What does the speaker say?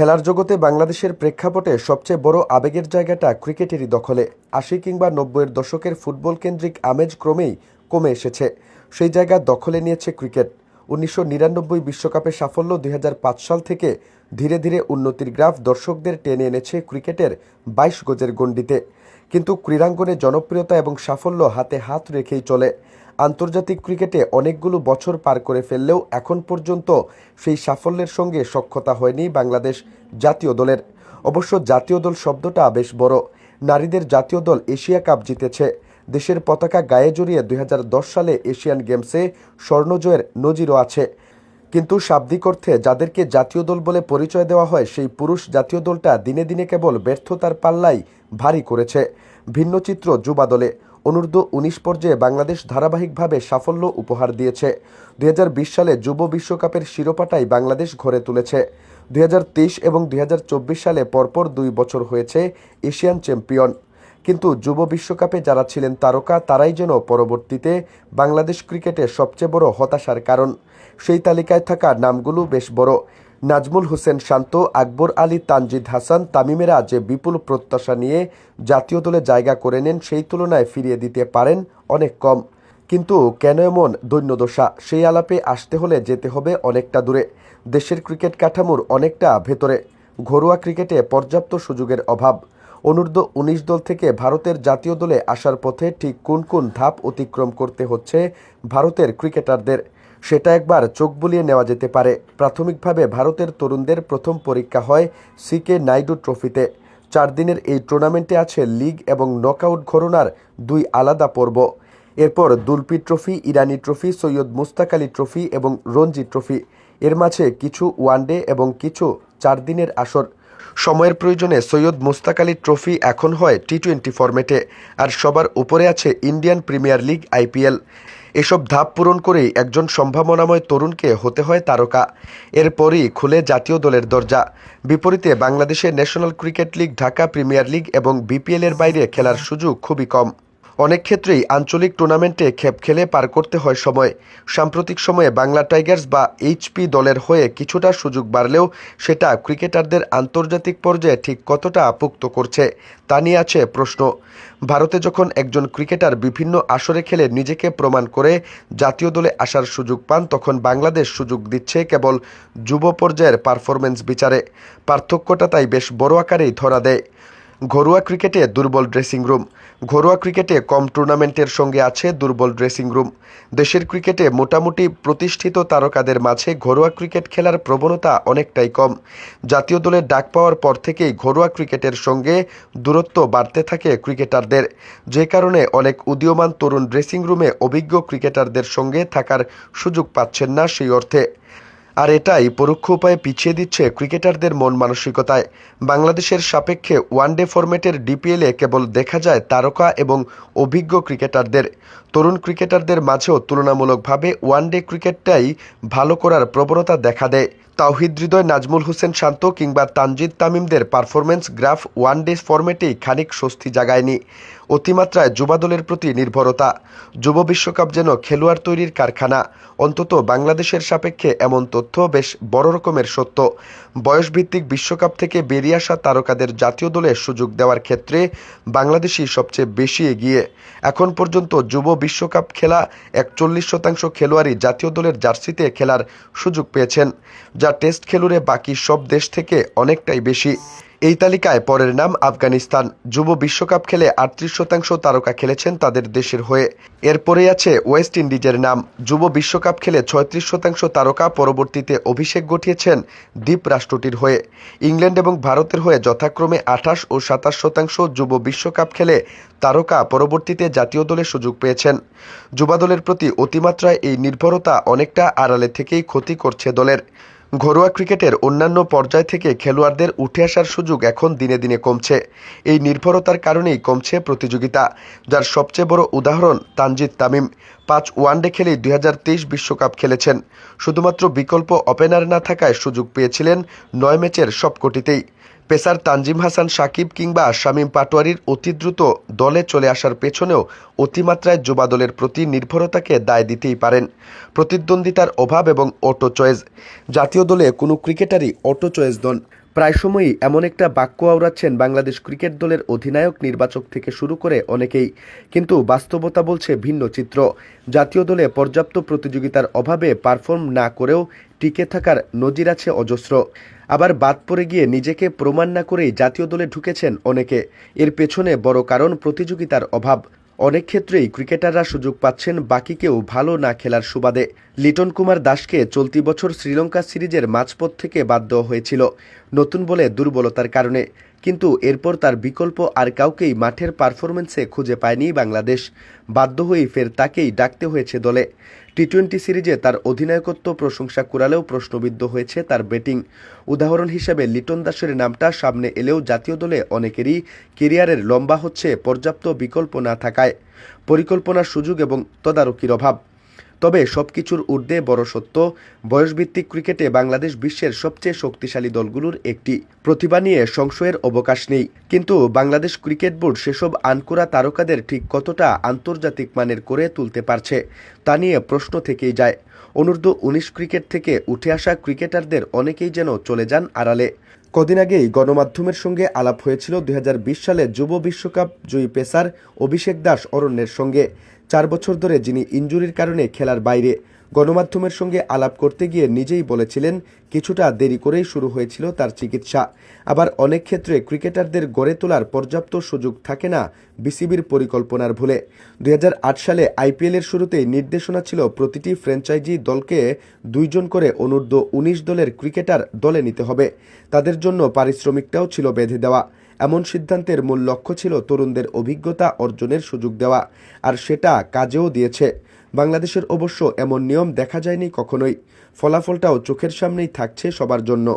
খেলার জগতে বাংলাদেশের প্রেক্ষাপটে সবচেয়ে বড় আবেগের জায়গাটা ক্রিকেটেরই দখলে। আশি কিংবা নব্বইয়ের দশকের ফুটবল কেন্দ্রিক আমেজ ক্রমেই কমে এসেছে। সেই জায়গা দখলে নিয়েছে ক্রিকেট। উনিশশো নিরানব্বই বিশ্বকাপে সাফল্য দুই হাজার পাঁচ সাল থেকে ধীরে ধীরে উন্নতির গ্রাফ দর্শকদের টেনে এনেছে ক্রিকেটের বাইশ গজের গণ্ডিতে। কিন্তু ক্রীড়াঙ্গনে জনপ্রিয়তা এবং সাফল্য হাতে হাত রেখেই চলে। আন্তর্জাতিক ক্রিকেটে অনেকগুলো বছর পার করে ফেললেও এখন পর্যন্ত সেই সাফল্যের সঙ্গে সক্ষতা হয়নি বাংলাদেশ জাতীয় দলের। অবশ্য জাতীয় দল শব্দটা বেশ বড়। নারীদের জাতীয় দল এশিয়া কাপ জিতেছে। দেশের পতাকা গায়ে জড়িয়ে দুই হাজার দশ সালে এশিয়ান গেমসে স্বর্ণজয়ের নজিরও আছে। কিন্তু শাব্দিক অর্থে যাদেরকে জাতীয় দল বলে পরিচয় দেওয়া হয়, সেই পুরুষ জাতীয় দলটা দিনে দিনে কেবল ব্যর্থতার পাল্লাই ভারী করেছে। ভিন্ন চিত্র যুবা দলে। অনূর্ধ্ব উনিশ পর্যায়ে বাংলাদেশ ধারাবাহিকভাবে সাফল্য উপহার দিয়েছে। দুই হাজার বিশ সালে যুব বিশ্বকাপের শিরোপাটাই বাংলাদেশ ঘরে তুলেছে। দুই হাজার তেইশ এবং দুই হাজার চব্বিশ সালে পরপর দুই বছর হয়েছে এশিয়ান চ্যাম্পিয়ন। কিন্তু যুব বিশ্বকাপে যারা ছিলেন তারকা, তারাই যেন পরবর্তীতে বাংলাদেশ ক্রিকেটে সবচেয়ে বড় হতাশার কারণ। সেই তালিকায় থাকা নামগুলো বেশ বড়। নাজমুল হোসেন শান্ত, আকবর আলী, তানজিদ হাসান, তামিমেরা যে বিপুল প্রত্যাশা নিয়ে জাতীয় দলে জায়গা করে নেন, সেই তুলনায় ফিরিয়ে দিতে পারেন অনেক কম। কিন্তু কেন এমন দৈন্যদশা? সেই আলাপে আসতে হলে যেতে হবে অনেকটা দূরে। দেশের ক্রিকেট কাঠামোর অনেকটা ভেতরে। ঘরোয়া ক্রিকেটে পর্যাপ্ত সুযোগের অভাব। অনূর্ধ্ব উনিশ দল থেকে ভারতের জাতীয় দলে আসার পথে ঠিক কোন কোন ধাপ অতিক্রম করতে হচ্ছে ভারতের ক্রিকেটারদের? সেটা একবার চোখ বুলিয়ে নেওয়া যেতে পারে। প্রাথমিকভাবে ভারতের তরুণদের প্রথম পরীক্ষা হয় সিকে নাইডু ট্রফিতে। চার দিনের এই টুর্নামেন্টে আছে লিগ এবং নকআউট ঘরনার দুই আলাদা পর্ব। এরপর Duleep trophy, Irani trophy, Syed Mushtaq Ali trophy এবং রঞ্জি ট্রফি। এর মাঝে কিছু ওয়ানডে এবং কিছু চার দিনের আসর। সময়ের প্রয়োজনে সৈয়দ মুস্তাক আলী ট্রফি এখন হয় টি টোয়েন্টি ফরম্যাটে আর সবার উপরে আছে ইন্ডিয়ান প্রিমিয়ার লিগ আইপিএল এসব ধাপ পূরণ করেই একজন সম্ভাবনাময় তরুণকে হতে হয় তারকা। এরপরই খুলে জাতীয় দলের দরজা। বিপরীতে বাংলাদেশের national cricket league, Dhaka premier league এবং বিপিএলের বাইরে খেলার সুযোগ খুবই কম। অনেক ক্ষেত্রেই আঞ্চলিক টুর্নামেন্টে খেপ খেলে পার করতে হয় সময়। সাম্প্রতিক সময়ে বাংলা টাইগার্স বা এইচপি দলের হয়ে কিছুটা সুযোগ বাড়লেও সেটা ক্রিকেটারদের আন্তর্জাতিক পর্যায়ে ঠিক কতটা আপুক্ত করছে, তা নিয়ে আছে প্রশ্ন। ভারতে যখন একজন ক্রিকেটার বিভিন্ন আসরে খেলে নিজেকে প্রমাণ করে জাতীয় দলে আসার সুযোগ পান, তখন বাংলাদেশ সুযোগ দিচ্ছে কেবল যুব পর্যায়ের পারফরমেন্স বিচারে। পার্থক্যটা তাই বেশ বড় আকারেই ধরা দেয়। ঘরোয়া ক্রিকেটে দুর্বল ড্রেসিং রুম। ঘরোয়া ক্রিকেটে কম টুর্নামেন্টের সঙ্গে আছে দুর্বল ড্রেসিং রুম। দেশের ক্রিকেটে মোটামুটি প্রতিষ্ঠিত তারকাদের মাঝে ঘরোয়া ক্রিকেট খেলার প্রবণতা অনেকটাই কম। জাতীয় দলের ডাক পাওয়ার পর থেকেই ঘরোয়া ক্রিকেটের সঙ্গে দূরত্ব বাড়তে থাকে ক্রিকেটারদের। যে কারণে অনেক উদীয়মান তরুণ ড্রেসিং রুমে অভিজ্ঞ ক্রিকেটারদের সঙ্গে থাকার সুযোগ পাচ্ছেন না সেই অর্থে। আর এটাই পরোক্ষ উপায়ে পিছিয়ে দিচ্ছে ক্রিকেটারদের মন মানসিকতায়। বাংলাদেশের সাপেক্ষে ওয়ানডে ফরম্যাটের ডিপিএলে কেবল দেখা যায় তারকা এবং অভিজ্ঞ ক্রিকেটারদের। তরুণ ক্রিকেটারদের মাঝেও তুলনামূলকভাবে ওয়ানডে ক্রিকেটটাই ভালো করার প্রবণতা দেখা দেয়। তাওহিদ হৃদয় নাজমুল হোসেন শান্ত কিংবা তানজিদ তামিমদের পারফরমেন্স গ্রাফ ওয়ান ডে ফরম্যাটেই খানিক স্বস্তি জাগায়নি। অতিমাত্রায় যুবা দলের প্রতি নির্ভরতা। যুব বিশ্বকাপ যেন খেলোয়াড় তৈরির কারখানা। অন্তত বাংলাদেশের সাপেক্ষে এমন তথ্য বেশ বড় রকমের সত্য। বয়সভিত্তিক বিশ্বকাপ থেকে বেরিয়ে আসা তারকাদের জাতীয় দলে সুযোগ দেওয়ার ক্ষেত্রে বাংলাদেশই সবচেয়ে বেশি এগিয়ে। এখন পর্যন্ত যুব বিশ্বকাপ খেলা একচল্লিশ শতাংশ খেলোয়াড়ই জাতীয় দলের জার্সিতে খেলার সুযোগ পেয়েছেন টেস্ট খেলুড়ে বাকি সব দেশ থেকে অনেকটাই বেশি। এই তালিকায় পরের নাম আফগানিস্তান। যুব বিশ্বকাপ খেলে আটত্রিশ শতাংশ তারকা খেলেছেন তাদের দেশের হয়ে। এরপরে আছে ওয়েস্ট ইন্ডিজের নাম। যুব বিশ্বকাপ খেলে ছয়ত্রিশ শতাংশ তারকা পরবর্তীতে অভিষেক ঘটিয়েছেন দ্বীপ রাষ্ট্রটির হয়ে। ইংল্যান্ড এবং ভারতের হয়ে যথাক্রমে আঠাশ ও সাতাশ শতাংশ যুব বিশ্বকাপ খেলে তারকা পরবর্তীতে জাতীয় দলে সুযোগ পেয়েছেন। যুবা দলের প্রতি অতিমাত্রায় এই নির্ভরতা অনেকটা আড়ালে থেকেই ক্ষতি করছে দলের। ঘরোয়া ক্রিকেটের অন্যান্য পর্যায় থেকে খেলোয়াড়দের উঠে আসার সুযোগ এখন দিনে দিনে কমছে। এই নির্ভরতার কারণেই কমছে প্রতিযোগিতা, যার সবচেয়ে বড় উদাহরণ তানজিদ তামিম। পাঁচ ওয়ানডে খেলেই দুই বিশ্বকাপ খেলেছেন। শুধুমাত্র বিকল্প ওপেনার না থাকায় সুযোগ পেয়েছিলেন নয় ম্যাচের সবকটিতেই। পেসার তানজিম হাসান, সাকিব কিংবা শামীম পাটোয়ারির অতি দ্রুত দলে চলে আসার পেছনেও অতিমাত্রায় যুবা দলের প্রতি নির্ভরতাকে দায় দিতেই পারেন। প্রতিদ্বন্দ্বিতার অভাব এবং অটো চয়েস। জাতীয় দলে কোনো ক্রিকেটারই অটো চয়েস নন। প্রায় সময়ই এমন একটা বাক্য আওড়াচ্ছেন বাংলাদেশ ক্রিকেট দলের অধিনায়ক, নির্বাচক থেকে শুরু করে অনেকেই। কিন্তু বাস্তবতা বলছে ভিন্ন চিত্র। জাতীয় দলে পর্যাপ্ত প্রতিযোগিতার অভাবে পারফর্ম না করেও টিকে থাকার নজির আছে অজস্র। আবার বাদ পড়ে গিয়ে নিজেকে প্রমাণ না করেই জাতীয় দলে ঢুকেছেন অনেকে। এর পেছনে বড় কারণ প্রতিযোগিতার অভাব। অনেক ক্ষেত্রেই ক্রিকেটাররা সুযোগ পাচ্ছেন বাকিকেও ভালো না খেলার সুবাদে। লিটন কুমার দাসকে চলতি বছর শ্রীলঙ্কা সিরিজের মাঝপথ থেকে বাদ দেওয়া হয়েছিল, নতুন বলে দুর্বলতার কারণে। কিন্তু এরপর তার বিকল্প আর কাউকেই মাঠের পারফরমেন্সে খুঁজে পায়নি বাংলাদেশ। বাধ্য হয়েই ফের তাকেই ডাকতে হয়েছে দলে। টি টোয়েন্টি সিরিজে তার অধিনায়কত্ব প্রশংসা কুড়ালেও প্রশ্নবিদ্ধ হয়েছে তার ব্যাটিং। উদাহরণ হিসেবে লিটন দাসের নামটা সামনে এলেও জাতীয় দলে অনেকেরই কেরিয়ারের লম্বা হচ্ছে পর্যাপ্ত বিকল্প না থাকায়। পরিকল্পনার সুযোগ এবং তদারকির অভাব। তবে সবকিছুর ঊর্ধ্বে বড় সত্য, বয়সভিত্তিক ক্রিকেটে বাংলাদেশ বিশ্বের সবচেয়ে শক্তিশালী দলগুলোর একটি প্রতিভা নিয়ে সংশয়ের অবকাশ নেই। কিন্তু বাংলাদেশ ক্রিকেট বোর্ড সেসব আনকোরা তারকাদের ঠিক কতটা আন্তর্জাতিক মানের করে তুলতে পারছে, তা নিয়ে প্রশ্ন থেকেই যায়। অনূর্ধ্ব উনিশ ক্রিকেট থেকে উঠে আসা ক্রিকেটারদের অনেকেই যেন চলে যান আড়ালে। কদিন আগেই গণমাধ্যমের সঙ্গে আলাপ হয়েছিল দুই হাজার বিশ সালে যুব বিশ্বকাপ জয়ী পেসার অভিষেক দাস অরণ্যের সঙ্গে। চার বছর ধরে যিনি ইঞ্জুরির কারণে খেলার বাইরে, গণমাধ্যমের সঙ্গে আলাপ করতে গিয়ে নিজেই বলেছিলেন, কিছুটা দেরি করেই শুরু হয়েছিল তার চিকিৎসা। আবার অনেক ক্ষেত্রে ক্রিকেটারদের গড়ে তোলার পর্যাপ্ত সুযোগ থাকে না বিসিবির পরিকল্পনার ভুলে। দুই হাজার আট সালে আইপিএলের শুরুতেই নির্দেশনা ছিল প্রতিটি ফ্র্যাঞ্চাইজি দলকে দুইজন করে অনূর্ধ্ব উনিশ দলের ক্রিকেটার দলে নিতে হবে। তাদের জন্য পারিশ্রমিকটাও ছিল বেঁধে দেওয়া। এমন সিদ্ধান্তের মূল লক্ষ্য ছিল তরুণদের অভিজ্ঞতা অর্জনের সুযোগ দেওয়া, আর সেটা কাজেও দিয়েছে। বাংলাদেশের অবশ্য এমন নিয়ম দেখা যায়নি কখনোই। ফলাফলটাও চোখের সামনেই থাকছে সবার জন্য।